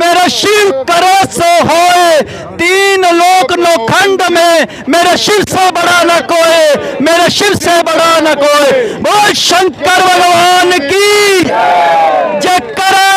मेरे शिव करे सो होए तीन लोक नौखंड में मेरे शिव से बड़ा न कोई मेरे शिव से बड़ा न कोई बोल शंकर भगवान की जय करे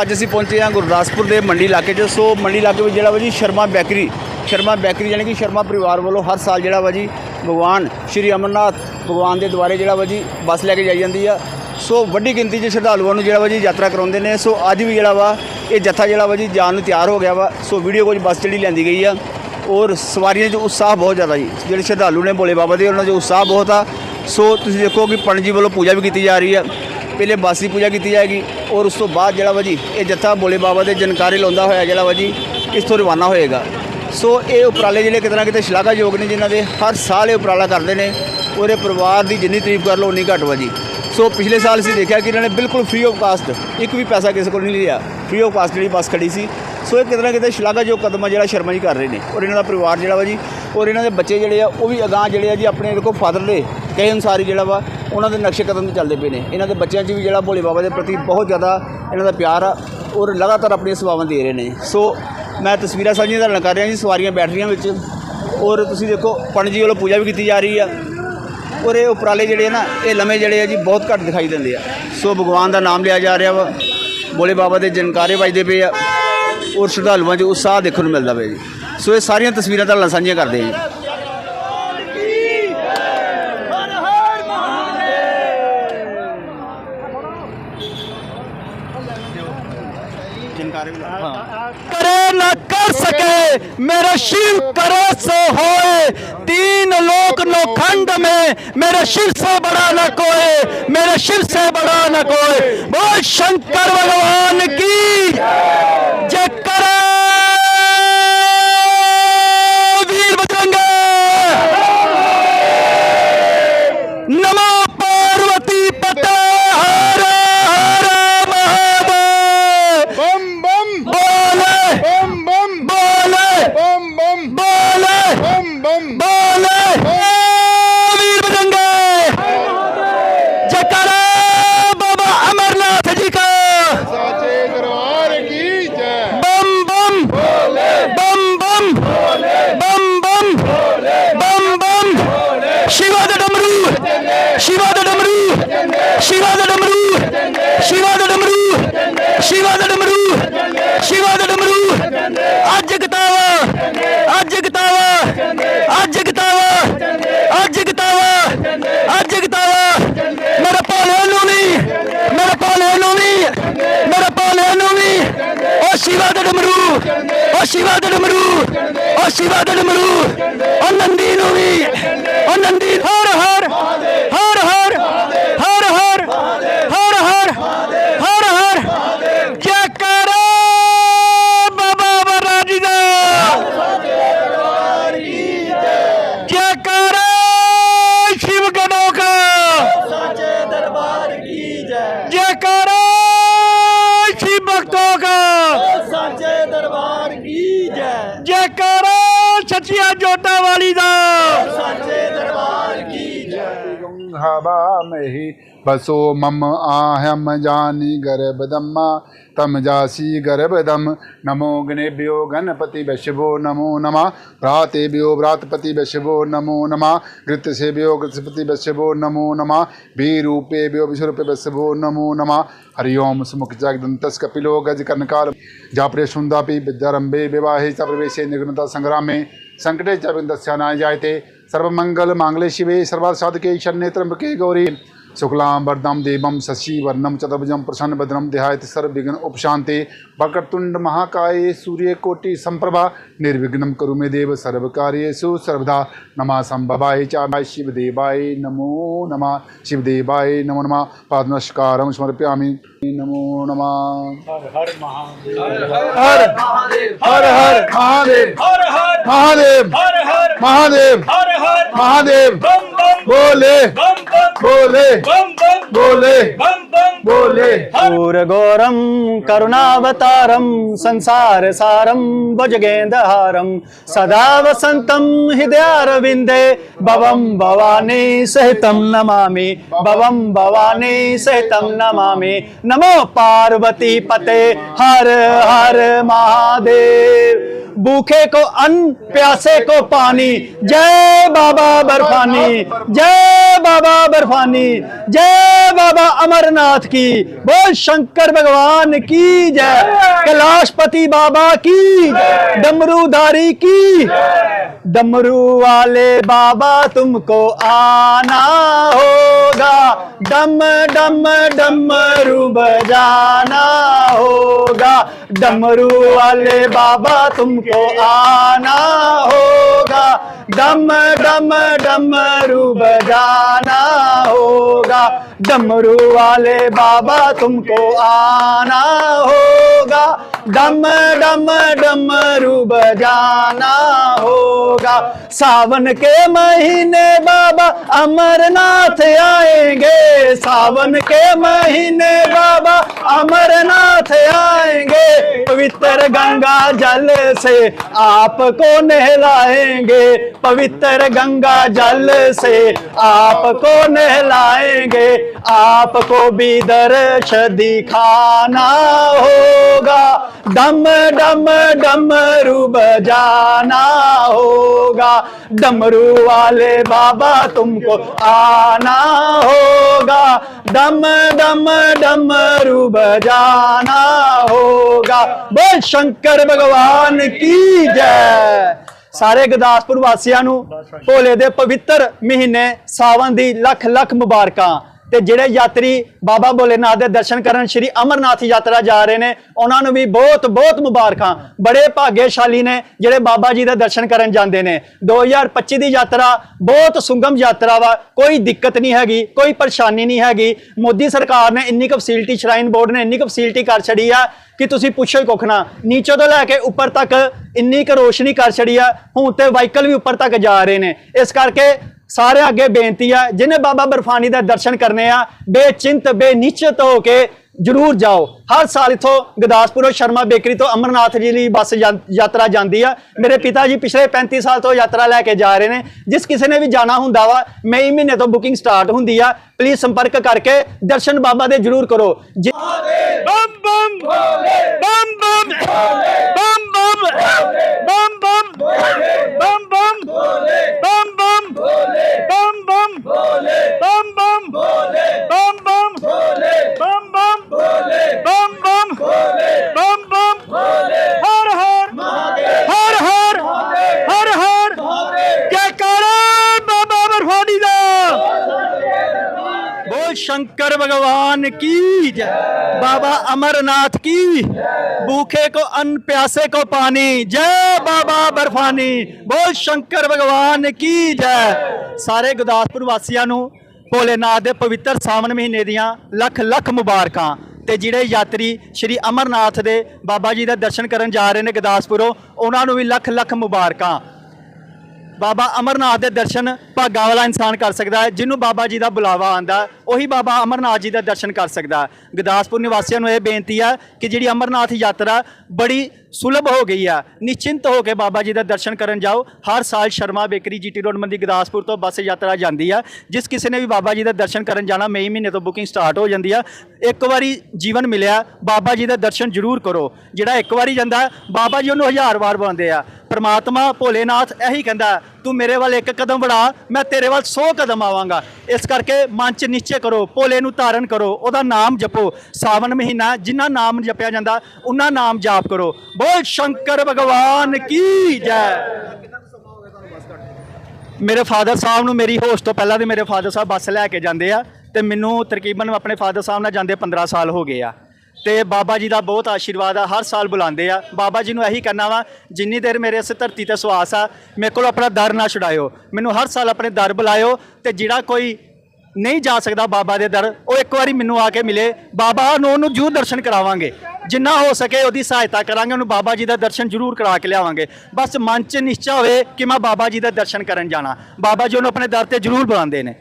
ਅੱਜ ਅਸੀਂ ਪਹੁੰਚੇ ਹਾਂ ਗੁਰਦਾਸਪੁਰ ਦੇ ਮੰਡੀ ਇਲਾਕੇ 'ਚ। ਸੋ ਮੰਡੀ ਇਲਾਕੇ ਵਿੱਚ ਜਿਹੜਾ ਵਾ ਜੀ ਸ਼ਰਮਾ ਬੈਕਰੀ ਸ਼ਰਮਾ ਬੈਕਰੀ ਯਾਨੀ ਕਿ ਸ਼ਰਮਾ ਪਰਿਵਾਰ ਵੱਲੋਂ ਹਰ ਸਾਲ ਜਿਹੜਾ ਵਾ ਜੀ ਭਗਵਾਨ ਸ਼੍ਰੀ ਅਮਰਨਾਥ ਭਗਵਾਨ ਦੇ ਦੁਆਰੇ ਜਿਹੜਾ ਵਾ ਜੀ ਬੱਸ ਲੈ ਕੇ ਜਾਈ ਜਾਂਦੀ ਆ। ਸੋ ਵੱਡੀ ਗਿਣਤੀ 'ਚ ਸ਼ਰਧਾਲੂਆਂ ਨੂੰ ਜਿਹੜਾ ਵਾ ਜੀ ਯਾਤਰਾ ਕਰਾਉਂਦੇ ਨੇ। ਸੋ ਅੱਜ ਵੀ ਜਿਹੜਾ ਵਾ ਇਹ ਜੱਥਾ ਜਿਹੜਾ ਵਾ ਜੀ ਜਾਣ ਨੂੰ ਤਿਆਰ ਹੋ ਗਿਆ ਵਾ। ਸੋ ਵੀਡੀਓ ਕੁਝ ਬੱਸ ਜਿਹੜੀ ਲੈਂਦੀ ਗਈ ਆ। ਔਰ ਸਵਾਰੀਆਂ 'ਚ ਉਤਸ਼ਾਹ ਬਹੁਤ ਜ਼ਿਆਦਾ ਜੀ। ਜਿਹੜੇ ਸ਼ਰਧਾਲੂ ਨੇ ਭੋਲੇ ਬਾਬਾ ਦੇ, ਉਹਨਾਂ 'ਚ ਉਤਸ਼ਾਹ ਬਹੁਤ ਆ। ਸੋ ਤੁਸੀਂ ਦੇਖੋ ਕਿ ਪੰਡਿਤ ਜੀ ਵੱਲੋਂ ਪੂਜਾ ਵੀ ਕੀਤੀ ਜਾ ਰਹੀ ਆ। ਪਹਿਲੇ ਬਾਸੀ ਪੂਜਾ ਕੀਤੀ ਜਾਏਗੀ ਔਰ ਉਸ ਤੋਂ ਬਾਅਦ ਜਿਹੜਾ ਵਾ ਜੀ, ਇਹ ਜੱਥਾ ਬੋਲੇ ਬਾਬਾ ਦੇ ਜਨਕਾਰੇ ਲਾਉਂਦਾ ਹੋਇਆ ਜਿਹੜਾ ਵਾ ਜੀ, ਇਸ ਤੋਂ ਰਵਾਨਾ ਹੋਏਗਾ। ਸੋ ਇਹ ਉਪਰਾਲੇ ਜਿਹੜੇ ਕਿਤੇ ਨਾ ਕਿਤੇ ਸ਼ਲਾਘਾਯੋਗ ਨੇ ਜਿਨ੍ਹਾਂ ਦੇ, ਹਰ ਸਾਲ ਇਹ ਉਪਰਾਲਾ ਕਰਦੇ ਨੇ ਉਹਦੇ ਪਰਿਵਾਰ ਦੀ ਜਿੰਨੀ ਤਾਰੀਫ ਕਰ ਲਓ, ਉਨੀ ਘੱਟ ਵਾ ਜੀ। ਸੋ ਪਿਛਲੇ ਸਾਲ ਅਸੀਂ ਦੇਖਿਆ ਕਿ ਇਹਨਾਂ ਨੇ ਬਿਲਕੁਲ ਫ੍ਰੀ ਆਫ ਕਾਸਟ ਇੱਕ ਵੀ ਪੈਸਾ ਕਿਸੇ ਕੋਲ ਨਹੀਂ ਲਿਆ। ਫ੍ਰੀ ਆਫ ਕਾਸਟ ਜਿਹੜੀ ਬੱਸ ਖੜੀ ਸੀ। ਸੋ ਇਹ ਕਿਤੇ ਨਾ ਕਿਤੇ ਸ਼ਲਾਘਾਯੋਗ ਕਦਮ ਆ ਜਿਹੜਾ ਸ਼ਰਮਾ ਜੀ ਕਰ ਰਹੇ ਨੇ। ਔਰ ਇਹਨਾਂ ਦਾ ਪਰਿਵਾਰ ਜਿਹੜਾ ਵਾ ਜੀ, ਔਰ ਇਹਨਾਂ ਦੇ ਬੱਚੇ ਜਿਹੜੇ ਆ, ਉਹ ਵੀ ਅਗਾਂਹ ਜਿਹੜੇ ਆ ਜੀ ਆਪਣੇ ਦੇਖੋ ਫਾਦਰ ਦੇ ਕਹੇ ਅਨੁਸਾਰ ਜਿਹੜਾ ਵਾ, ਉਹਨਾਂ ਦੇ ਨਕਸ਼ੇ ਕਦਮ ਤੇ ਚੱਲਦੇ ਪਏ ਨੇ। ਇਹਨਾਂ ਦੇ ਬੱਚਿਆਂ 'ਚ ਵੀ ਜਿਹੜਾ ਭੋਲੇ ਬਾਬਾ ਦੇ ਪ੍ਰਤੀ ਬਹੁਤ ਜ਼ਿਆਦਾ ਇਹਨਾਂ ਦਾ ਪਿਆਰ ਆ, ਔਰ ਲਗਾਤਾਰ ਆਪਣੀਆਂ ਸੇਵਾਵਾਂ ਦੇ ਰਹੇ ਨੇ। ਸੋ ਮੈਂ ਤਸਵੀਰਾਂ ਸਾਂਝੀਆਂ ਤੁਹਾਡੇ ਨਾਲ ਕਰ ਰਿਹਾ ਜੀ, ਸਵਾਰੀਆਂ ਬੈਠ ਰਹੀਆਂ ਵਿੱਚ। ਔਰ ਤੁਸੀਂ ਦੇਖੋ, ਪੰਡਿਤ ਜੀ ਵੱਲੋਂ ਪੂਜਾ ਵੀ ਕੀਤੀ ਜਾ ਰਹੀ ਆ। ਔਰ ਇਹ ਉਪਰਾਲੇ ਜਿਹੜੇ ਆ ਨਾ, ਇਹ ਲੰਮੇ ਜਿਹੜੇ ਆ ਜੀ, ਬਹੁਤ ਘੱਟ ਦਿਖਾਈ ਦਿੰਦੇ ਆ। ਸੋ ਭਗਵਾਨ ਦਾ ਨਾਮ ਲਿਆ ਜਾ ਰਿਹਾ ਵਾ। ਭੋਲੇ ਬਾਬਾ ਦੇ ਜਨਕਾਰੇ ਵੱਜਦੇ ਪਏ ਆ। ਔਰ ਸ਼ਰਧਾਲੂਆਂ 'ਚ ਉਤਸ਼ਾਹ ਦੇਖਣ ਨੂੰ ਮਿਲਦਾ ਪਿਆ ਜੀ। ਸੋ ਇਹ ਸਾਰੀਆਂ ਤਸਵੀਰਾਂ ਤੁਹਾਡੇ ਨਾਲ ਸਾਂਝੀਆਂ ਕਰਦੇ ਆ ਜੀ। करे न कर सके मेरे शिव करे सो होए तीन लोक नौखंड में मेरे शिव से बड़ा न कोई मेरे शिव से बड़ा न कोई बोल शंकर भगवान की ਸ਼ਿਵਾ ਦਾ ਡਮਰੂ, ਸ਼ਿਵਾ ਦਾ ਡਮਰੂ। ਅੱਜ ਕਿਤਾਵਾ ਅੱਜ ਕਿਤਾਵਾ ਅੱਜ ਕਿਤਾਵਾ ਅੱਜ ਕਿਤਾਵਾ ਅੱਜ ਕਿਤਾਵਾ। ਮੇਰੇ ਪਾਲੇ ਨੂੰ ਵੀ, ਮੇਰੇ ਪਾਲੇ ਨੂੰ ਵੀ, ਮੇਰੇ ਪਾਲੇ ਨੂੰ ਵੀ। ਉਹ ਸ਼ਿਵਾ ਦਾ ਡਮਰੂ, ਉਹ ਸ਼ਿਵਾ ਦਾ ਡਮਰੂ, ਉਹ ਸ਼ਿਵਾ ਦਾ ਡਮਰੂ। ਉਹ ਨੰਦੀ ਨੂੰ ਵੀ, ਉਹ ਨੰਦੀ ਹਰ ਹਰ बसो मम आहम जानी गर्भदम्मा तम जासी गर्भदम नमो गणेभ्यो गणपति वैश्वो नमो नमः भ्रातेभ्यो भ्रातपति वैश्वो नमो नमः घृतसेभ्यो घृतपति वैश्वो नमो नमः भीरूपेभ्यो विश्वरूपे वैश्वो नमो नमः हरि ओम सुमुख जगदन्तस् कपिलो गजकर्णकाल जापरे सुन्दापि विद्यारम्भे विवाहे च प्रवेशे निघ्नता सङ्ग्रामे सङ्कटे च विन्दस्य नाय जायते सर्वमङ्गल माङ्गले शिवे सर्वासाधके शरण्ये त्र्यम्बके गौरी शुक्लाम वरदम देवम शशि वर्णम चतुर्भुजम प्रसन्न भद्रम देहायत सर्व विघ्न उपशांति भकटुंड महाकाय सूर्य कोटि संप्रभा निर्विघ्न करु मे देव सर्व कार्यसु सर्वदा। नमा संभवाय चाय शिवदेवाय नमो नम शिवदेवाय नमो नमा। पादनस्कार समर्पया नमो नमा। हर हर महादेव। हर हर महादेव। हर हर महादेव। हर हर महादेव। हर हर महादेव। बोले। बोले। बोले बम बम बोले बम बम ਬੋਲੇ पूरघोरं करुणावतारं संसारसारं भुजगेन्द्रहारं सदा वसन्तं हृदयारविन्दे भवं भवानी सहितं नमामि भवं भवानी सहितं नमामि नमो पार्वती पते हर हर महादेव भूखे को अन्न, प्यासे को पानी। जय बाबा बर्फानी, जय बाबा बर्फानी, जय बाबा अमरनाथ की। बोल शंकर भगवान की जय, कैलाशपति बाबा की डमरूधारी की डमरू वाले बाबा तुमको आना होगा। डम डम डमरू बजाना होगा। डमरू वाले बाबा तुमको आना होगा। डम डम डमरू बजाना होगा। डमरू वाले बाबा तुमको आना होगा। डम डम डमरू बजाना होगा। सावन के महीने बाबा अमरनाथ आएँगे सावन के महीने बाबा अमरनाथ आएँगे। पवित्र गंगा जल से आपको नहलाएँगे। पवित्र गंगा जल से आपको नहलाएँगे। आपको भी दर्श दिखाना होगा। डम डम डमरू बजाना होगा। डमरू वाले बाबा तुमको आना होगा डम डम डमरू बजाना होगा बोल शंकर भगवान की जय ਸਾਰੇ ਗੁਰਦਾਸਪੁਰ ਵਾਸੀਆਂ ਨੂੰ ਭੋਲੇ ਦੇ ਪਵਿੱਤਰ ਮਹੀਨੇ ਸਾਵਨ ਦੀ ਲੱਖ ਲੱਖ ਮੁਬਾਰਕਾਂ ਤੇ ਜਿਹੜੇ ਯਾਤਰੀ ਬਾਬਾ ਭੋਲੇਨਾਥ ਦੇ ਦਰਸ਼ਨ ਕਰਨ ਸ਼੍ਰੀ ਅਮਰਨਾਥ ਯਾਤਰਾ ਜਾ ਰਹੇ ਨੇ, ਉਹਨਾਂ ਨੂੰ ਵੀ ਬਹੁਤ ਬਹੁਤ ਮੁਬਾਰਕਾਂ। ਬੜੇ ਭਾਗਿਆਸ਼ਾਲੀ ਨੇ ਜਿਹੜੇ ਬਾਬਾ ਜੀ ਦੇ ਦਰਸ਼ਨ ਕਰਨ ਜਾਂਦੇ ਨੇ। 2025 ਦੀ ਯਾਤਰਾ ਬਹੁਤ ਸੁੰਗਮ ਯਾਤਰਾ ਵਾ, ਕੋਈ ਦਿੱਕਤ ਨਹੀਂ ਹੈਗੀ, ਕੋਈ ਪਰੇਸ਼ਾਨੀ ਨਹੀਂ ਹੈਗੀ। ਮੋਦੀ ਸਰਕਾਰ ਨੇ ਇੰਨੀ ਕੁ ਫੈਸਿਲਿਟੀ ਸ਼ਰਾਈਨ ਬੋਰਡ ਨੇ ਇੰਨੀ ਕੁ ਫੈਸਿਲਿਟੀ ਕਰ ਛੜੀ ਆ ਕਿ ਤੁਸੀਂ ਪੁੱਛੋ ਹੀ ਕੁੱਖ ਨਾ। ਨੀਚੇ ਤੋਂ ਲੈ ਕੇ ਉੱਪਰ ਤੱਕ ਇੰਨੀ ਕੁ ਰੋਸ਼ਨੀ ਕਰ ਛੜੀ ਆ, ਹੁਣ ਤੇ ਵਾਹੀਕਲ ਵੀ ਉੱਪਰ ਤੱਕ ਜਾ ਰਹੇ ਨੇ। ਇਸ ਕਰਕੇ ਸਾਰੇ ਅੱਗੇ ਬੇਨਤੀ ਆ ਜਿਹਨੇ ਬਾਬਾ ਬਰਫਾਨੀ ਦੇ ਦਰਸ਼ਨ ਕਰਨੇ ਆ ਬੇਚਿੰਤ ਬੇਨਿਸ਼ਚਿਤ ਹੋ ਕੇ ਜਰੂਰ ਜਾਓ। ਹਰ ਸਾਲ ਇਥੋਂ ਗਦਾਸਪੁਰੋਂ ਸ਼ਰਮਾ ਬੇਕਰੀ ਤੋਂ ਅਮਰਨਾਥ ਜੀ ਲਈ ਬੱਸ ਜਾਂ- ਯਾਤਰਾ ਜਾਂਦੀ ਆ। ਮੇਰੇ ਪਿਤਾ ਜੀ ਪਿਛਲੇ 35 ਸਾਲ ਤੋਂ ਯਾਤਰਾ ਲੈ ਕੇ ਜਾ ਰਹੇ ਨੇ। ਜਿਸ ਕਿਸੇ ਨੇ ਵੀ ਜਾਣਾ ਹੁੰਦਾ ਵਾ ਮਈ ਮਹੀਨੇ ਤੋਂ ਬੁਕਿੰਗ ਸਟਾਰਟ ਹੁੰਦੀ ਆ। ਪਲੀਜ਼ ਸੰਪਰਕ ਕਰਕੇ ਦਰਸ਼ਨ ਬਾਬਾ ਦੇ ਜਰੂਰ ਕਰੋ। ਬੰਮ की जय बाबा अमरनाथ की भूखे को अन्न प्यासे को पानी जय बाबा बर्फानी बोल शंकर भगवान की जय ਸਾਰੇ ਗੁਰਦਾਸਪੁਰ ਵਾਸੀਆਂ ਨੂੰ ਭੋਲੇਨਾਥ ਦੇ ਪਵਿੱਤਰ ਸਾਵਨ ਮਹੀਨੇ ਦੀਆਂ ਲੱਖ ਲੱਖ ਮੁਬਾਰਕਾਂ ਤੇ ਜਿਹੜੇ ਯਾਤਰੀ ਸ਼੍ਰੀ ਅਮਰਨਾਥ ਦੇ ਬਾਬਾ ਜੀ ਦਾ ਦਰਸ਼ਨ ਕਰਨ ਜਾ ਰਹੇ ਨੇ ਗੁਰਦਾਸਪੁਰੋਂ ਉਹਨਾਂ ਨੂੰ ਵੀ ਲੱਖ ਲੱਖ ਮੁਬਾਰਕਾਂ ਬਾਬਾ ਅਮਰਨਾਥ ਦੇ ਦਰਸ਼ਨ ਭਾਗਾ ਵਾਲਾ ਇਨਸਾਨ ਕਰ ਸਕਦਾ ਹੈ ਜਿਹਨੂੰ ਬਾਬਾ ਜੀ ਦਾ ਬੁਲਾਵਾ ਆਂਦਾ ਉਹੀ ਬਾਬਾ ਅਮਰਨਾਥ ਜੀ ਦਾ ਦਰਸ਼ਨ ਕਰ ਸਕਦਾ। ਹੈ। ਗੁਰਦਾਸਪੁਰ ਨਿਵਾਸੀਆਂ ਨੂੰ ਇਹ ਬੇਨਤੀ ਹੈ ਕਿ ਜਿਹੜੀ ਅਮਰਨਾਥ ਯਾਤਰਾ ਬੜੀ ਸੁਲਭ ਹੋ ਗਈ ਆ, ਨਿਸ਼ਚਿੰਤ ਹੋ ਕੇ ਬਾਬਾ ਜੀ ਦਾ ਦਰਸ਼ਨ ਕਰਨ ਜਾਓ। ਹਰ ਸਾਲ ਸ਼ਰਮਾ ਬੇਕਰੀ ਜੀਟੀ ਰੋਡ ਮੰਦੀ ਗੁਰਦਾਸਪੁਰ ਤੋਂ ਬੱਸ ਯਾਤਰਾ ਜਾਂਦੀ ਆ, ਜਿਸ ਕਿਸੇ ਨੇ ਵੀ ਬਾਬਾ ਜੀ ਦਾ ਦਰਸ਼ਨ ਕਰਨ ਜਾਣਾ, ਮਈ ਮਹੀਨੇ ਤੋਂ ਬੁਕਿੰਗ ਸਟਾਰਟ ਹੋ ਜਾਂਦੀ ਆ। ਇੱਕ ਵਾਰੀ ਜੀਵਨ ਮਿਲਿਆ, ਬਾਬਾ ਜੀ ਦਾ ਦਰਸ਼ਨ ਜ਼ਰੂਰ ਕਰੋ। ਜਿਹੜਾ ਇੱਕ ਵਾਰੀ ਜਾਂਦਾ, ਬਾਬਾ ਜੀ ਉਹਨੂੰ ਹਜ਼ਾਰ ਵਾਰ ਬੁਲਾਉਂਦੇ ਆ। ਪ੍ਰਮਾਤਮਾ ਭੋਲੇਨਾਥ ਇਹੀ ਕਹਿੰਦਾ ਤੂੰ ਮੇਰੇ ਵੱਲ ਇੱਕ ਕਦਮ ਵਧਾ ਮੈਂ ਤੇਰੇ ਵੱਲ 100 ਕਦਮ ਆਵਾਂਗਾ। ਇਸ ਕਰਕੇ ਮਨ 'ਚ ਨਿਸ਼ਚੈ ਕਰੋ, ਭੋਲੇ ਨੂੰ ਧਾਰਨ ਕਰੋ, ਉਹਦਾ ਨਾਮ ਜਪੋ। ਸਾਵਣ ਮਹੀਨਾ ਜਿੰਨਾ ਨਾਮ ਜਪਿਆ ਜਾਂਦਾ ਉਹਨਾਂ ਨਾਮ ਜਾਪ ਕਰੋ। ਬੋਲ ਸ਼ੰਕਰ ਭਗਵਾਨ ਕੀ ਜੈ। ਮੇਰੇ ਫਾਦਰ ਸਾਹਿਬ ਨੂੰ ਮੇਰੀ ਹੋਸ਼ ਤੋਂ ਪਹਿਲਾਂ ਦੇ ਮੇਰੇ ਫਾਦਰ ਸਾਹਿਬ ਬੱਸ ਲੈ ਕੇ ਜਾਂਦੇ ਆ, ਤੇ ਮੈਨੂੰ ਤਕਰੀਬਨ ਆਪਣੇ ਫਾਦਰ ਸਾਹਿਬ ਨਾਲ ਜਾਂਦੇ 15 ਸਾਲ ਹੋ ਗਏ ਆ। ਤੇ ਬਾਬਾ ਜੀ ਦਾ ਬਹੁਤ ਆਸ਼ੀਰਵਾਦ ਆ ਹਰ ਸਾਲ ਬੁਲਾਉਂਦੇ ਆ। ਬਾਬਾ ਜੀ ਨੂੰ ਇਹੀ ਕਹਿਣਾ ਵਾ ਜਿੰਨੀ ਦੇਰ ਮੇਰੇ ਇਸ ਧਰਤੀ ਤੇ ਸਵਾਸ ਆ ਮੇਰੇ ਕੋਲ ਆਪਣਾ ਦਰ ਨਾ ਛੁਡਾਇਓ। ਮੈਨੂੰ ਹਰ ਸਾਲ ਆਪਣੇ ਦਰ ਬੁਲਾਇਓ ਤੇ ਜਿਹੜਾ ਕੋਈ ਨਹੀਂ ਜਾ ਸਕਦਾ ਬਾਬਾ ਦੇ ਦਰ ਉਹ ਇੱਕ ਵਾਰੀ ਮੈਨੂੰ ਆ ਕੇ ਮਿਲੇ। ਬਾਬਾ ਨੂੰ ਉਹਨੂੰ ਜੂ ਦਰਸ਼ਨ ਕਰਾਵਾਂਗੇ। ਜਿੰਨਾ ਹੋ ਸਕੇ ਉਹਦੀ ਸਹਾਇਤਾ ਕਰਾਂਗੇ ਉਹਨੂੰ ਬਾਬਾ ਜੀ ਦਾ ਦਰਸ਼ਨ ਜ਼ਰੂਰ ਕਰਾ ਕੇ ਲਿਆਵਾਂਗੇ। ਬਸ ਮਨ 'ਚ ਨਿਸ਼ਚਾ ਹੋਵੇ ਕਿ ਮੈਂ ਬਾਬਾ ਜੀ ਦਾ ਦਰਸ਼ਨ ਕਰਨ ਜਾਣਾ। ਬਾਬਾ ਜੀ ਉਹਨੂੰ ਆਪਣੇ ਦਰ ਤੇ ਜ਼ਰੂਰ ਬੁਲਾਉਂਦੇ ਨੇ।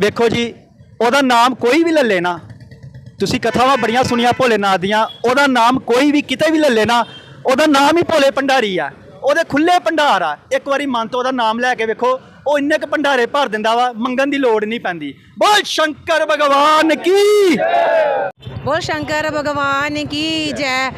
ਵੇਖੋ ਜੀ ਉਹਦਾ ਨਾਮ ਕੋਈ ਵੀ ਲੈ ਲੈਣਾ। ਤੁਸੀਂ ਕਥਾਵਾਂ ਬੜੀਆਂ ਸੁਣੀਆਂ ਭੋਲੇਨਾਥ ਦੀਆਂ, ਉਹਦਾ ਨਾਮ ਕੋਈ ਵੀ ਕਿਤੇ ਵੀ ਲੈ ਲੈਣਾ। ਉਹਦਾ ਨਾਮ ਹੀ ਭੋਲੇ ਭੰਡਾਰੀ ਆ। ਉਹਦੇ ਖੁੱਲੇ ਭੰਡਾਰ ਆ। ਇੱਕ ਵਾਰੀ ਮਨ ਤੋਂ ਉਹਦਾ ਨਾਮ ਲੈ ਕੇ ਵੇਖੋ, ਉਹ ਇੰਨੇ ਕ ਭੰਡਾਰੇ ਭਰ ਦਿੰਦਾ ਵਾ, ਮੰਗਣ ਦੀ ਲੋੜ ਨਹੀਂ ਪੈਂਦੀ। ਬੋਲ ਸ਼ੰਕਰ ਭਗਵਾਨ ਕੀ? ਬੋਲ ਸ਼ੰਕਰ ਭਗਵਾਨ ਕੀ ਜੈ।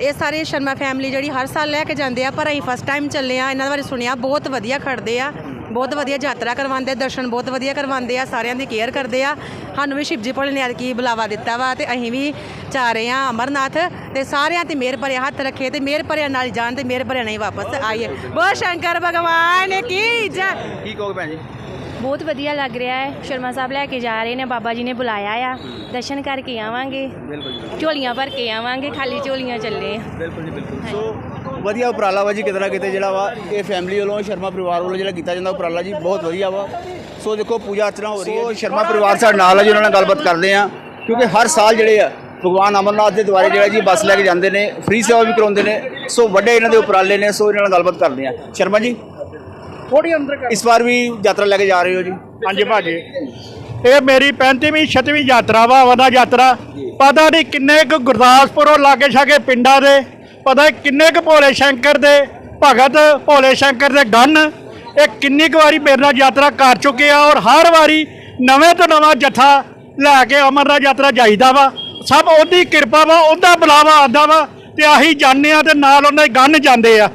ਇਹ ਸਾਰੇ ਸ਼ਰਮਾ ਫੈਮਿਲੀ ਜਿਹੜੀ ਹਰ ਸਾਲ ਲੈ ਕੇ ਜਾਂਦੇ ਆ, ਪਰ ਅਸੀਂ ਫਸਟ ਟਾਈਮ ਚੱਲੇ ਆ, ਇਹਨਾਂ ਬਾਰੇ ਸੁਣਿਆ, ਬਹੁਤ ਵਧੀਆ ਖੜਦੇ ਆ। ਬਹੁਤ ਵਧੀਆ ਯਾਤਰਾ ਕਰਵਾਉਂਦੇ ਦਰਸ਼ਨ ਬਹੁਤ ਵਧੀਆ ਕਰਵਾਉਂਦੇ ਆ ਸਾਰਿਆਂ ਦੀ ਕੇਅਰ ਕਰਦੇ ਆ। ਸਾਨੂੰ ਵੀ ਸ਼ਿਵਜੀ ਭੋਲੇ ਨੇ ਕੀ ਬੁਲਾਵਾ ਦਿੱਤਾ ਵਾ ਤੇ ਅਸੀਂ ਵੀ ਜਾ ਰਹੇ ਆ ਅਮਰਨਾਥ ਤੇ ਸਾਰਿਆਂ ਤੇ ਮਿਹਰ ਭਰੇ ਹੱਥ ਰੱਖੇ ਤੇ ਮਿਹਰ ਭਰਿਆ ਨਾਲ ਜਾਣ ਤੇ ਮਿਹਰ ਭਰਿਆ ਨਹੀਂ ਵਾਪਸ ਆਈਏ। ਬੋਲ ਸ਼ੰਕਰ ਭਗਵਾਨ ਕੀ ਜੈ ਕੀ ਕਹੋਗੇ ਭੈਣ ਜੀ? ਬਹੁਤ ਵਧੀਆ ਲੱਗ ਰਿਹਾ ਹੈ। ਸ਼ਰਮਾ ਸਾਹਿਬ ਲੈ ਕੇ ਜਾ ਰਹੇ ਨੇ ਬਾਬਾ ਜੀ ਨੇ ਬੁਲਾਇਆ ਆ। ਦਰਸ਼ਨ ਕਰਕੇ ਆਵਾਂਗੇ। ਬਿਲਕੁਲ ਝੋਲੀਆਂ ਭਰ ਕੇ ਆਵਾਂਗੇ ਖਾਲੀ ਝੋਲੀਆਂ ਚੱਲੇ ਆ। ਬਿਲਕੁਲ ਜੀ ਬਿਲਕੁਲ। ਸੋ ਵਧੀਆ ਉਪਰਾਲਾ ਵਾ ਜੀ ਕਿਤੇ ਨਾ ਕਿਤੇ ਜਿਹੜਾ ਵਾ ਇਹ ਫੈਮਿਲੀ ਵੱਲੋਂ ਸ਼ਰਮਾ ਪਰਿਵਾਰ ਵੱਲੋਂ ਜਿਹੜਾ ਕੀਤਾ ਜਾਂਦਾ ਉਪਰਾਲਾ ਜੀ ਬਹੁਤ ਵਧੀਆ ਵਾ। ਸੋ ਦੇਖੋ ਪੂਜਾ ਅਰਚਨਾ ਹੋ ਰਹੀ ਹੈ ਸ਼ਰਮਾ ਪਰਿਵਾਰ ਸਾਡੇ ਨਾਲ ਹੈ ਜੀ ਉਹਨਾਂ ਨਾਲ ਗੱਲਬਾਤ ਕਰਦੇ ਆ ਕਿਉਂਕਿ ਹਰ ਸਾਲ ਜਿਹੜੇ ਆ ਭਗਵਾਨ ਅਮਰਨਾਥ ਦੇ ਦੁਆਰੇ ਜਿਹੜਾ ਜੀ ਬੱਸ ਲੈ ਕੇ ਜਾਂਦੇ ਨੇ ਫ੍ਰੀ ਸੇਵਾ ਵੀ ਕਰਾਉਂਦੇ ਨੇ। ਸੋ ਵੱਡੇ ਇਹਨਾਂ ਦੇ ਉਪਰਾਲੇ ਨੇ ਸੋ ਇਹਨਾਂ ਨਾਲ ਗੱਲਬਾਤ ਕਰਦੇ ਆ ਸ਼ਰਮਾ ਜੀ ਥੋੜੀ ਅੰਦਰ ਇਸ ਵਾਰ ਵੀ ਯਾਤਰਾ ਲੈ ਕੇ ਜਾ ਰਹੇ ਹੋ ਜੀ? ਹਾਂਜੀ ਭਾਜੀ। ਇਹ ਮੇਰੀ 35ਵੀਂ 36ਵੀਂ ਯਾਤਰਾ ਵਾ ਅਵਦਾ ਯਾਤਰਾ। ਪਤਾ ਨਹੀਂ ਕਿੰਨੇ ਕੁ ਗੁਰਦਾਸਪੁਰੋਂ ਲਾਗੇ ਛਾਗੇ ਪਿੰਡਾਂ ਦੇ ਪਤਾ ਕਿੰਨੇ ਕੁ ਭੋਲੇ ਸ਼ੰਕਰ ਦੇ ਭਗਤ, ਭੋਲੇ ਸ਼ੰਕਰ ਦੇ ਗਨ ਇਹ ਕਿੰਨੀ ਕੁ ਵਾਰੀ ਮੇਰੇ ਨਾਲ ਯਾਤਰਾ ਕਰ ਚੁੱਕੇ ਆ ਔਰ ਹਰ ਵਾਰੀ ਨਵੇਂ ਤੋਂ ਨਵਾਂ ਜਥਾ ਲੈ ਕੇ ਅਮਰਨਾਥ ਯਾਤਰਾ ਜਾਈਦਾ ਵਾ। ਸਭ ਉਹਦੀ ਕਿਰਪਾ ਵਾ, ਉਹਦਾ ਬੁਲਾਵਾ ਆਂਦਾ ਵਾ ਤੇ ਆਹੀ ਜਾਂਦੇ ਆ ਤੇ ਨਾਲ ਉਹਨਾਂ ਦੇ ਗੰਨ ਜਾਂਦੇ ਆ।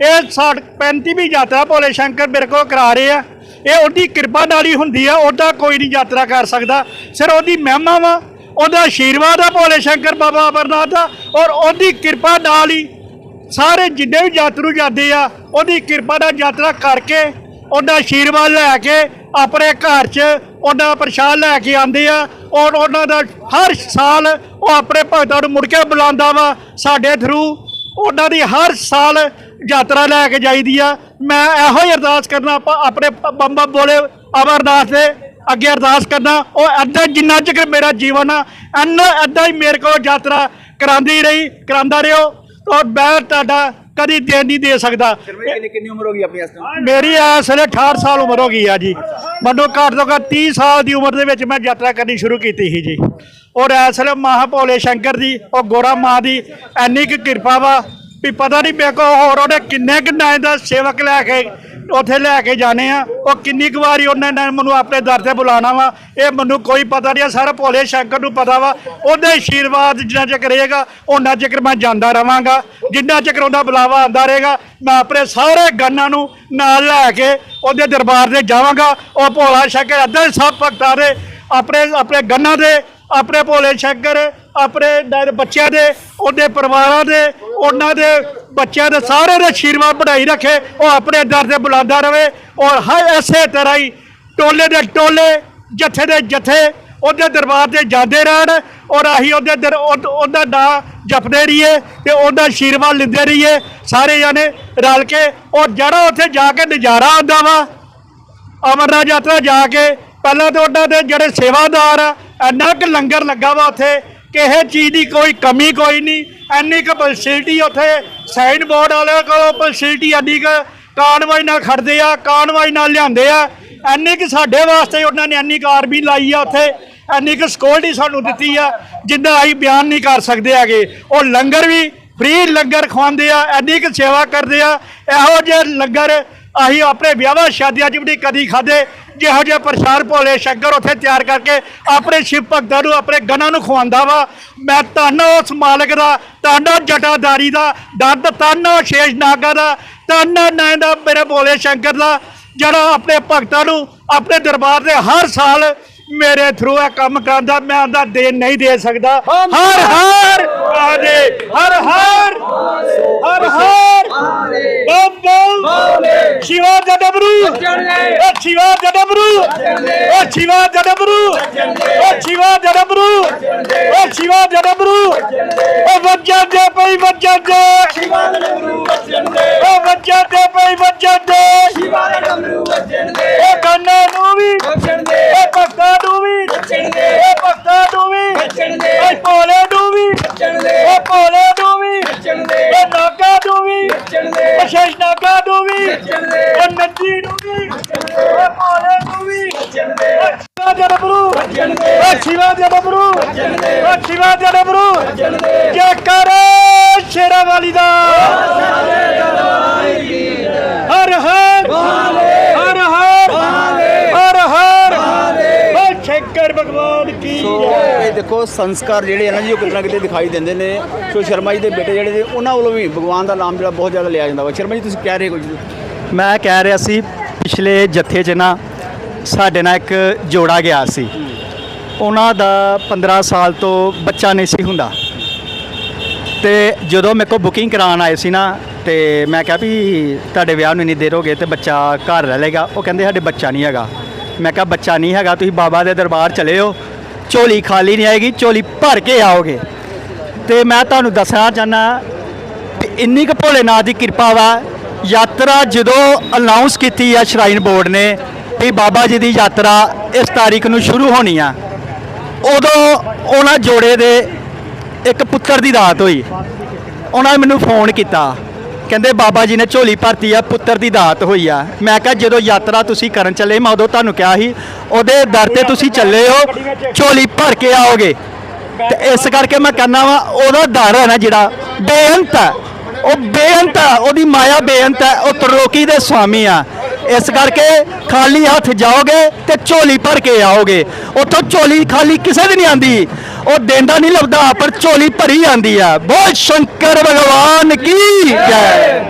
ਇਹ ਸਾਡ 35ਵੀਂ ਯਾਤਰਾ ਭੋਲੇ ਸ਼ੰਕਰ ਮੇਰੇ ਕੋਲ ਕਰਾ ਰਹੇ ਆ। ਇਹ ਉਹਦੀ ਕਿਰਪਾ ਨਾਲ ਹੀ ਹੁੰਦੀ ਆ, ਉਹਦਾ ਕੋਈ ਨਹੀਂ ਯਾਤਰਾ ਕਰ ਸਕਦਾ। ਸਿਰ ਉਹਦੀ ਮਹਿਮਾ ਵਾ ਉਹਦਾ ਆਸ਼ੀਰਵਾਦ ਆ ਭੋਲੇ ਸ਼ੰਕਰ ਬਾਬਾ ਅਮਰਨਾਥ ਦਾ ਔਰ ਉਹਦੀ ਕਿਰਪਾ ਨਾਲ ਹੀ ਸਾਰੇ ਜਿੰਨੇ ਵੀ ਯਾਤਰੂ ਜਾਂਦੇ ਆ, ਉਹਦੀ ਕਿਰਪਾ ਨਾਲ ਯਾਤਰਾ ਕਰਕੇ ਉਹਦਾ ਆਸ਼ੀਰਵਾਦ ਲੈ ਕੇ ਆਪਣੇ ਘਰ 'ਚ ਉਹਦਾ ਪ੍ਰਸ਼ਾਦ ਲੈ ਕੇ ਆਉਂਦੇ ਆ ਔਰ ਉਹਨਾਂ ਦਾ ਹਰ ਸਾਲ ਉਹ ਆਪਣੇ ਭਗਤਾਂ ਨੂੰ ਮੁੜ ਕੇ ਬੁਲਾਉਂਦਾ ਵਾ ਸਾਡੇ ਥਰੂ ਉਹਨਾਂ ਦੀ ਹਰ ਸਾਲ ਯਾਤਰਾ ਲੈ ਕੇ ਜਾਈਦੀ ਆ। ਮੈਂ ਇਹੋ ਹੀ ਅਰਦਾਸ ਕਰਨਾ ਆਪਾਂ ਆਪਣੇ ਬੰਬਾ ਬੋਲੇ ਅਮਰਦਾਸ ਦੇ ਅੱਗੇ ਅਰਦਾਸ ਕਰਨਾ ਉਹ ਅੱਧਾ ਜਿੰਨਾ ਚਿਰ ਮੇਰਾ ਜੀਵਨ ਆ ਐਨ ਅੱਧਾ ਹੀ ਮੇਰੇ ਕੋਲ ਯਾਤਰਾ ਕਰਾਉਂਦੀ ਰਹੀ ਕਰਾਉਂਦਾ ਰਿਓ ਔਰ ਮੈਂ ਤੁਹਾਡਾ ਕਦੀ ਦੇ ਨਹੀਂ ਦੇ ਸਕਦਾ। ਸ਼ਰਮਾ ਕਿੰਨੀ ਕਿੰਨੀ ਉਮਰ ਹੋ ਗਈ ਆਪਣੀ ਇਸ ਟਾਈਮ ਮੇਰੀ ਇਸ ਵੇਲੇ 68 ਸਾਲ ਉਮਰ ਹੋ ਗਈ ਆ ਜੀ। ਮੈਨੂੰ ਘੱਟ ਤੋਂ ਘੱਟ 30 ਸਾਲ ਦੀ ਉਮਰ ਦੇ ਵਿੱਚ ਮੈਂ ਯਾਤਰਾ ਕਰਨੀ ਸ਼ੁਰੂ ਕੀਤੀ ਸੀ ਜੀ। ਔਰ ਇਸ ਵੇਲੇ ਮਹਾ ਭੋਲੇ ਸ਼ੰਕਰ ਦੀ ਉਹ ਗੋਰਾ ਮਾਂ ਦੀ ਇੰਨੀ ਕੁ ਕਿਰਪਾ ਵਾ ਵੀ ਪਤਾ ਨਹੀਂ ਮੇਰੇ ਕੋਲ ਹੋਰ ਉਹਨੇ ਕਿੰਨੇ ਕਿੰਨਾ ਦਾ ਸੇਵਕ ਲੈ ਕੇ ਉੱਥੇ ਲੈ ਕੇ ਜਾਣੇ ਆ। ਉਹ ਕਿੰਨੀ ਕੁ ਵਾਰੀ ਉਹਨਾਂ ਨੇ ਮੈਨੂੰ ਆਪਣੇ ਦਰ ਤੇ ਬੁਲਾਣਾ ਵਾ ਇਹ ਮੈਨੂੰ ਕੋਈ ਪਤਾ ਨਹੀਂ ਆ, ਸਾਰਾ ਭੋਲੇ ਸ਼ੰਕਰ ਨੂੰ ਪਤਾ ਵਾ। ਉਹਦੇ ਆਸ਼ੀਰਵਾਦ ਜਿੰਨਾ ਚਿਰ ਰਹੇਗਾ ਉਹਨਾਂ ਚਿਰ ਮੈਂ ਜਾਂਦਾ ਰਵਾਂਗਾ। ਜਿੰਨਾ ਚਿਰ ਉਹਦਾ ਬੁਲਾਵਾ ਆਂਦਾ ਰਹੇਗਾ ਮੈਂ ਆਪਣੇ ਸਾਰੇ ਗੰਨਾਂ ਨੂੰ ਨਾਲ ਲੈ ਕੇ ਉਹਦੇ ਦਰਬਾਰ ਤੇ ਜਾਵਾਂਗਾ। ਉਹ ਭੋਲਾ ਸ਼ੰਕਰ ਅੱਧੇ ਸਭ ਭਗਤਾਂ ਦੇ ਆਪਣੇ ਆਪਣੇ ਗੰਨਾਂ ਦੇ ਆਪਣੇ ਭੋਲੇ ਸ਼ੰਕਰ ਆਪਣੇ ਦ- ਬੱਚਿਆਂ ਦੇ, ਉਹਦੇ ਪਰਿਵਾਰਾਂ ਦੇ, ਉਹਨਾਂ ਦੇ ਬੱਚਿਆਂ ਦੇ ਸਾਰੇ ਦੇ ਆਸ਼ੀਰਵਾਦ ਬਣਾਈ ਰੱਖੇ, ਉਹ ਆਪਣੇ ਦਰ ਤੇ ਬੁਲਾਉਂਦਾ ਰਵੇ ਔਰ ਹਰ ਐਸੇ ਤਰ੍ਹਾਂ ਹੀ ਟੋਲੇ ਦੇ ਟੋਲੇ, ਜਥੇ ਦੇ ਜਥੇ, ਉਹਦੇ ਦਰਬਾਰ ਤੇ ਜਾਂਦੇ ਰਹਿਣ ਔਰ ਅਸੀਂ ਉਹਦੇ ਦਰ, ਉਹ- ਉਹਦਾ ਨਾਂ ਜਪਦੇ ਰਹੀਏ ਤੇ ਉਹਦਾ ਆਸ਼ੀਰਵਾਦ ਲੈਂਦੇ ਰਹੀਏ, ਸਾਰੇ ਜਾਣੇ ਰਲ ਕੇ ਔਰ ਜਿਹੜਾ ਉੱਥੇ ਜਾ ਕੇ ਨਜ਼ਾਰਾ ਆਉਂਦਾ ਵਾ ਅਮਰਨਾਥ ਯਾਤਰਾ ਜਾ ਕੇ, ਪਹਿਲਾਂ ਤਾਂ ਉਹਨਾਂ ਦੇ ਜਿਹੜੇ ਸੇਵਾਦਾਰ ਆ, ਇੰਨਾ ਕੁ ਲੰਗਰ ਲੱਗਾ ਵਾ ਉੱਥੇ ਕਿਸੇ ਚੀਜ਼ ਦੀ ਕੋਈ ਕਮੀ ਕੋਈ ਨਹੀਂ। ਐਨੀ ਕੁ ਫੈਸਿਲਿਟੀ ਉੱਥੇ ਸਾਈਨ ਬੋਰਡ ਵਾਲਿਆਂ ਕੋਲੋਂ ਫੈਸਿਲਿਟੀ ਇੰਨੀ ਕੁ ਕਾਨਵਾਈ ਨਾਲ ਖੜਦੇ ਆ ਕਾਨਵਾਈ ਨਾਲ ਲਿਆਂਦੇ ਆ। ਇੰਨੀ ਕੁ ਸਾਡੇ ਵਾਸਤੇ ਉਹਨਾਂ ਨੇ ਇੰਨੀ ਕੁ ਆਰਮੀ ਲਾਈ ਆ ਉੱਥੇ। ਇੰਨੀ ਕੁ ਸਿਕਿਉਰਿਟੀ ਸਾਨੂੰ ਦਿੱਤੀ ਆ, ਜਿੰਨਾ ਅਸੀਂ ਬਿਆਨ ਨਹੀਂ ਕਰ ਸਕਦੇ ਹੈਗੇ। ਉਹ ਲੰਗਰ ਵੀ ਫ੍ਰੀ ਲੰਗਰ ਖਵਾਉਂਦੇ ਆ, ਇੰਨੀ ਕੁ ਸੇਵਾ ਕਰਦੇ ਆ। ਇਹੋ ਜਿਹੇ ਲੰਗਰ ਅਸੀਂ ਆਪਣੇ ਵਿਆਹਾਂ ਸ਼ਾਦੀਆਂ 'ਚ ਵੀ ਨਹੀਂ ਕਦੀ ਖਾਦੇ ਜਿਹੋ ਜਿਹੇ ਪ੍ਰਸ਼ਾਦ ਭੋਲੇ ਸ਼ੰਕਰ ਉੱਥੇ ਤਿਆਰ ਕਰਕੇ ਆਪਣੇ ਸ਼ਿਵ ਭਗਤਾਂ ਨੂੰ, ਆਪਣੇ ਗਨਾਂ ਨੂੰ ਖਵਾਉਂਦਾ ਵਾ। ਮੈਂ ਧੰਨ ਉਸ ਮਾਲਕ ਦਾ, ਧੰਨ ਜਟਾਦਾਰੀ ਦਾ, ਦੰਦ ਧੰਨ ਉਸ ਸ਼ੇਸ਼ ਨਾਗਾ ਦਾ, ਧੰਨ ਨੈਣ ਦਾ, ਮੇਰੇ ਭੋਲੇ ਸ਼ੰਕਰ ਦਾ, ਜਿਹੜਾ ਆਪਣੇ ਭਗਤਾਂ ਨੂੰ, ਆਪਣੇ ਦਰਬਾਰ ਦੇ ਹਰ ਸਾਲ ਮੇਰੇ ਥਰੂ ਇਹ ਕੰਮ ਕਰਾਂਦਾ ਮੈਂ ਉਹਦਾ ਦੇ ਨਹੀਂ ਦੇ ਸਕਦਾ। ਹਰ ਹਰ ਆਦੇ ਹਰ ਹਰ ਹਰ ਹਰ। ਬਮ ਬਮ ਸ਼ਿਵਾ ਜਡਬਰੂ ਓ ਸ਼ਿਵਾ ਜਡਬਰੂ ਓ ਸ਼ਿਵਾ ਜਡਬਰੂ ਓ ਸ਼ਿਵਾ ਜਡਬਰੂ ਓ ਸ਼ਿਵਾ ਜਡਬਰੂ ਓ ਵੱਜਾ ਦੇ ਪਈ ਵੱਜਾ ਦੇ। ਸ਼ਿਵਾ ਜਡਬਰੂ ਓ ਵੱਜਾ ਦੇ ਪਈ ਵੱਜਾ ਦੇ। ਸ਼ਿਵਾ ਜਡਬਰੂ ਵੱਜਣ ਦੇ। ਓ ਕੰਨਾਂ ਨੂੰ ਵੀ ਵੱਜਣ ਦੇ। ਓ ਭਗਤਾਂ ਨੂੰ ਵੀ ਨੱਚਣ ਦੇ ਏ ਭਗਤਾਂ ਨੂੰ ਵੀ ਨੱਚਣ ਦੇ ਏ ਭੋਲੇ ਨੂੰ ਵੀ ਨੱਚਣ ਦੇ ਏ ਭੋਲੇ ਨੂੰ ਵੀ ਨੱਚਣ ਦੇ ਏ ਨਾਗਾ ਨੂੰ ਵੀ ਨੱਚਣ ਦੇ ਏ ਸ਼ੇਸ਼ ਨਾਗਾ ਨੂੰ ਵੀ ਨੱਚਣ ਦੇ ਏ ਨੱਜੀ ਨੂੰ ਵੀ ਨੱਚਣ ਦੇ ਏ ਭੋਲੇ ਨੂੰ ਵੀ ਨੱਚਣ ਦੇ ਏ ਸ਼ਿਵਾ ਜਨਬਰੂ ਨੱਚਣ ਦੇ ਏ ਸ਼ਿਵਾ ਜਨਬਰੂ ਨੱਚਣ ਦੇ ਏ ਸ਼ਿਵਾ ਜਨਬਰੂ ਨੱਚਣ ਦੇ ਜੈ ਕਰੇ ਸ਼ੇਰਾ ਵਾਲੀ ਦਾ ਦੇਖੋ, ਸੰਸਕਾਰ ਜਿਹੜੇ ਆ ਨਾ ਜੀ, ਉਹ ਕਿਤੇ ਨਾ ਕਿਤੇ ਦਿਖਾਈ ਦਿੰਦੇ ਨੇ। ਸੋ ਸ਼ਰਮਾ ਜੀ ਦੇ ਬੇਟੇ ਜਿਹੜੇ ਨੇ, ਉਹਨਾਂ ਵੱਲੋਂ ਵੀ ਭਗਵਾਨ ਦਾ ਨਾਮ ਜਿਹੜਾ ਬਹੁਤ ਜ਼ਿਆਦਾ ਲਿਆ ਜਾਂਦਾ ਵਾ। ਸ਼ਰਮਾ ਜੀ, ਤੁਸੀਂ ਕਹਿ ਰਹੇ ਕੁਝ? ਮੈਂ ਕਹਿ ਰਿਹਾ ਸੀ, ਪਿਛਲੇ ਜੱਥੇ 'ਚ ਨਾ ਸਾਡੇ ਨਾਲ ਇੱਕ ਜੋੜਾ ਗਿਆ ਸੀ। ਉਹਨਾਂ ਦਾ 15 ਸਾਲ ਤੋਂ ਬੱਚਾ ਨਹੀਂ ਸੀ ਹੁੰਦਾ। ਤੇ ਜਦੋਂ ਮੇਰੇ ਕੋਲ ਬੁਕਿੰਗ ਕਰਾਉਣ ਆਏ ਸੀ ਨਾ, ਤੇ ਮੈਂ ਕਿਹਾ ਵੀ ਤੁਹਾਡੇ ਵਿਆਹ ਨੂੰ ਇੰਨੀ ਦੇਰ ਹੋ ਗਈ ਤੇ ਬੱਚਾ ਘਰ ਰਹਿ ਲੇਗਾ ਉਹ ਕਹਿੰਦੇ, ਸਾਡੇ ਬੱਚਾ ਨਹੀਂ ਹੈਗਾ। ਮੈਂ ਕਿਹਾ, ਬੱਚਾ ਨਹੀਂ ਹੈਗਾ, ਤੁਸੀਂ ਬਾਬਾ ਦੇ ਦਰਬਾਰ ਚਲੇ ਹੋ ਝੋਲੀ ਖਾਲੀ ਨਹੀਂ ਆਏਗੀ, ਝੋਲੀ ਭਰ ਕੇ ਆਓਗੇ। ਤੇ ਮੈਂ ਤੁਹਾਨੂੰ ਦੱਸਣਾ ਚਾਹਨਾ ਕਿ ਇੰਨੀ ਕੁ ਭੋਲੇਨਾਥ ਦੀ ਕਿਰਪਾ ਵਾ, ਯਾਤਰਾ ਜਦੋਂ ਅਨਾਉਂਸ ਕੀਤੀ ਆ ਸ਼ਰਾਈਨ ਬੋਰਡ ਨੇ ਵੀ ਬਾਬਾ ਜੀ ਦੀ ਯਾਤਰਾ ਇਸ ਤਾਰੀਖ ਨੂੰ ਸ਼ੁਰੂ ਹੋਣੀ ਆ। ਉਦੋਂ ਉਹਨਾਂ ਜੋੜੇ ਦੇ ਇੱਕ ਪੁੱਤਰ ਦੀ ਦਾਤ ਹੋਈ। ਉਹਨਾਂ ਨੇ ਮੈਨੂੰ ਫੋਨ ਕੀਤਾ। ਕਹਿੰਦੇ ਬਾਬਾ ਜੀ ਨੇ ਝੋਲੀ ਭਰਤੀ ਆ, ਪੁੱਤਰ ਦੀ ਦਾਤ ਹੋਈ ਆ। ਮੈਂ ਕਿਹਾ, ਜਦੋਂ ਯਾਤਰਾ ਤੁਸੀਂ ਕਰਨ ਚੱਲੇ, ਮੈਂ ਉਦੋਂ ਤੁਹਾਨੂੰ ਕਿਹਾ ਸੀ, ਉਹਦੇ ਦਰ ਤੇ ਤੁਸੀਂ ਚੱਲੇ ਹੋ, ਝੋਲੀ ਭਰ ਕੇ ਆਓਗੇ। ਤੇ ਇਸ ਕਰਕੇ ਮੈਂ ਕਹਿੰਦਾ ਵਾ, ਉਹਦਾ ਦਰ ਹੈ ਨਾ ਜਿਹੜਾ, ਬੇਅੰਤ ਹੈ। ਉਹ ਬੇਅੰਤ ਹੈ, ਉਹਦੀ ਮਾਇਆ ਬੇਅੰਤ ਹੈ, ਉਹ ਤਰਲੋਕੀ ਦੇ ਸਵਾਮੀ ਆ। ਇਸ ਕਰਕੇ ਖਾਲੀ ਹੱਥ ਜਾਓਗੇ ਤੇ ਝੋਲੀ ਭਰ ਕੇ ਆਓਗੇ। ਉੱਥੋਂ ਝੋਲੀ ਖਾਲੀ ਕਿਸੇ ਦੀ ਨਹੀਂ ਆਂਦੀ ਉਹ ਦੇਂਦਾ ਨਹੀਂ ਲੱਭਦਾ ਪਰ ਝੋਲੀ ਭਰੀ ਆਂਦੀ ਆ। ਬੋਲ ਸ਼ੰਕਰ ਭਗਵਾਨ ਕੀ ਜੈ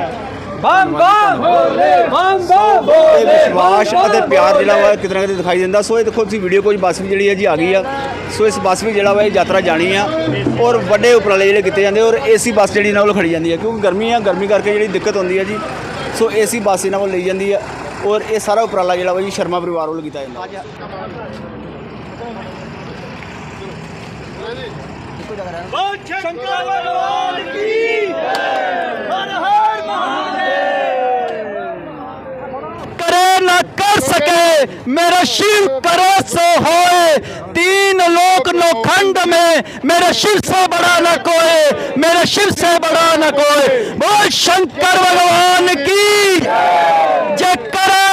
ਇਹ ਵਿਸ਼ਵਾਸ ਅਤੇ ਪਿਆਰ ਜਿਹੜਾ ਵਾ ਕਿਤੇ ਨਾ ਕਿਤੇ ਦਿਖਾਈ ਦਿੰਦਾ। ਸੋ ਇਹ ਦੇਖੋ ਤੁਸੀਂ ਵੀਡੀਓ ਕੁਝ ਬੱਸ ਵੀ ਜਿਹੜੀ ਹੈ ਜੀ ਆ ਗਈ ਆ। ਸੋ ਇਸ ਬੱਸ ਵੀ ਜਿਹੜਾ ਵਾ ਇਹ ਯਾਤਰਾ ਜਾਣੀ ਆ ਔਰ ਵੱਡੇ ਉਪਰਾਲੇ ਜਿਹੜੇ ਕੀਤੇ ਜਾਂਦੇ ਔਰ ਏਸੀ ਬੱਸ ਜਿਹੜੀ ਇਹਨਾਂ ਵੱਲੋਂ ਖੜੀ ਜਾਂਦੀ ਹੈ ਕਿਉਂਕਿ ਗਰਮੀ ਆ ਗਰਮੀ ਕਰਕੇ ਜਿਹੜੀ ਦਿੱਕਤ ਹੁੰਦੀ ਹੈ ਜੀ। ਸੋ ਏਸੀ ਬੱਸ ਇਹਨਾਂ ਵੱਲ ਲਈ ਜਾਂਦੀ ਆ ਔਰ ਇਹ ਸਾਰਾ ਉਪਰਾਲਾ ਜਿਹੜਾ ਵਾ ਜੀ ਸ਼ਰਮਾ ਪਰਿਵਾਰ ਵੱਲੋਂ ਕੀਤਾ ਜਾਂਦਾ। शंकर भगवान की हर हर महादेव करे न कर सके मेरे शिव परस होए तीन लोक नौखंड में मेरे शिव से बड़ा न कोई मेरे शिव से बड़ा न कोई बोल शंकर भगवान की जय करे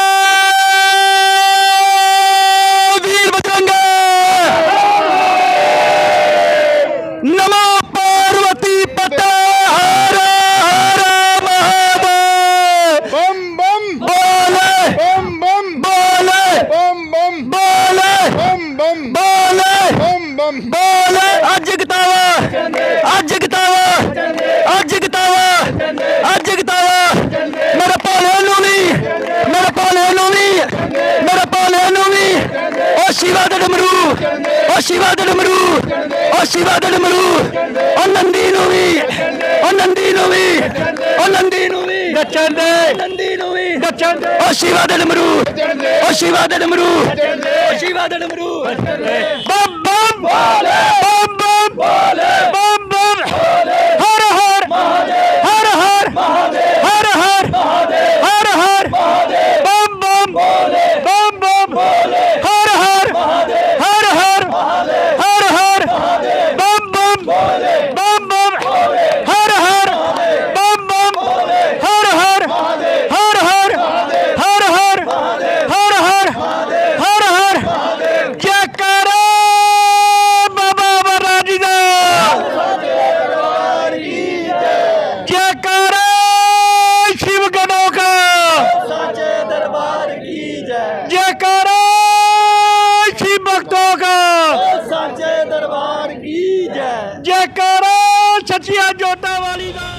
ਓ ਸ਼ਿਵਾ ਦੇ ਡਮਰੂ ਓ ਸ਼ਿਵਾ ਦੇ ਡਮਰੂ ਓ ਨੰਦੀ ਨੂੰ ਵੀ। ਓ ਨੰਦੀ ਨੂੰ ਵੀ। ਓ ਨੰਦੀ ਨੂੰ ਵੀ। ਨੱਚਣ ਦੇ। ਨੰਦੀ ਨੂੰ ਵੀ। ਨੱਚਣ ਦੇ। ਓ ਸ਼ਿਵਾ ਦੇ ਡਮਰੂ ਓ ਸ਼ਿਵਾ ਦੇ ਡਮਰੂ ਓ ਸ਼ਿਵਾ ਦੇ ਡਮਰੂ ਬੰਮ ਬੰਮ ਸੱਚੀਆਂ ਜੋਟਾਂ ਵਾਲੀ ਦਾ।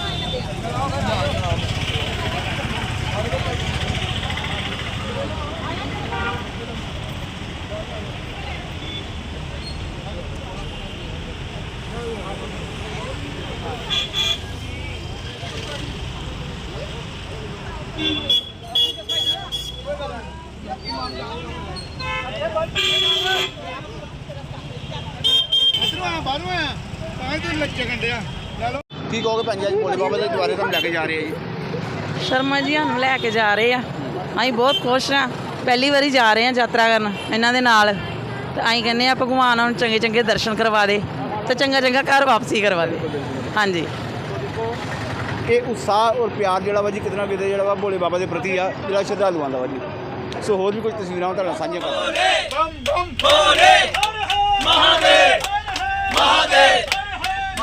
ਬਾਹਰੋਂ ਆ। ਸ਼ਰਮਾ ਜੀ ਸਾਨੂੰ ਲੈ ਕੇ ਜਾ ਰਹੇ ਆ। ਅਸੀਂ ਬਹੁਤ ਖੁਸ਼ ਆ। ਪਹਿਲੀ ਵਾਰੀ ਜਾ ਰਹੇ ਆ ਯਾਤਰਾ ਕਰਨ ਇਹਨਾਂ ਦੇ ਨਾਲ। ਤੇ ਅਸੀਂ ਕਹਿੰਦੇ ਆ ਭਗਵਾਨ ਨੂੰ ਚੰਗੇ ਚੰਗੇ ਦਰਸ਼ਨ ਕਰਵਾ ਦੇ ਤੇ ਚੰਗਾ ਚੰਗਾ ਘਰ ਵਾਪਸੀ ਕਰਵਾ ਦੇ। ਹਾਂਜੀ। ਇਹ ਉਤਸ਼ਾਹ ਔਰ ਪਿਆਰ ਜਿਹੜਾ ਵਾ ਜੀ ਕਿਤਨਾ ਕਿਤੇ ਜਿਹੜਾ ਵਾ ਭੋਲੇ ਬਾਬਾ ਦੇ ਪ੍ਰਤੀ ਆ ਜਿਹੜਾ ਸ਼ਰਧਾਲੂਆਂ ਦਾ ਵਾ ਜੀ। ਸੋ ਹੋਰ ਵੀ ਕੁਝ ਤਸਵੀਰਾਂ ਤੁਹਾਡੇ ਨਾਲ ਸਾਂਝੀਆਂ ਕਰਾਂਗੇ ਬੰਮ ਬੰਮ ਭੋਲੇ ਮਹਾਦੇਵ! ਮਹਾਦੇਵ!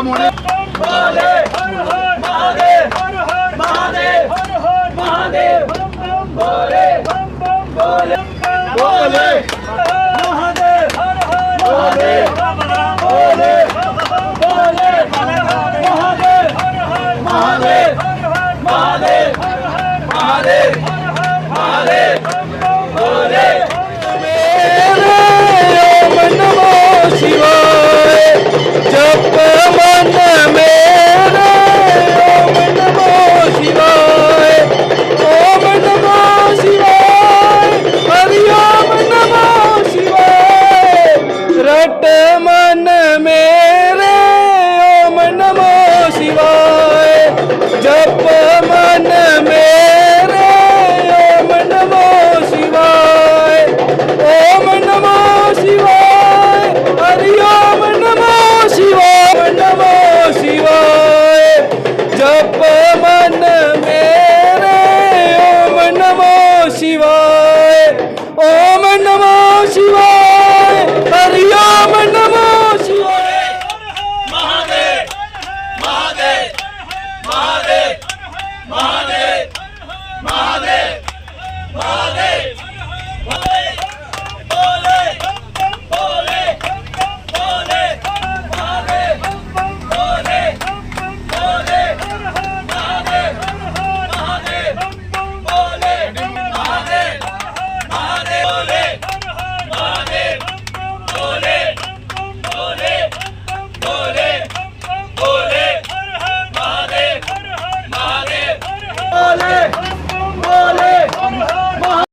কথা মনে মহাদেব মহাদেব মহাদেব মহাদেব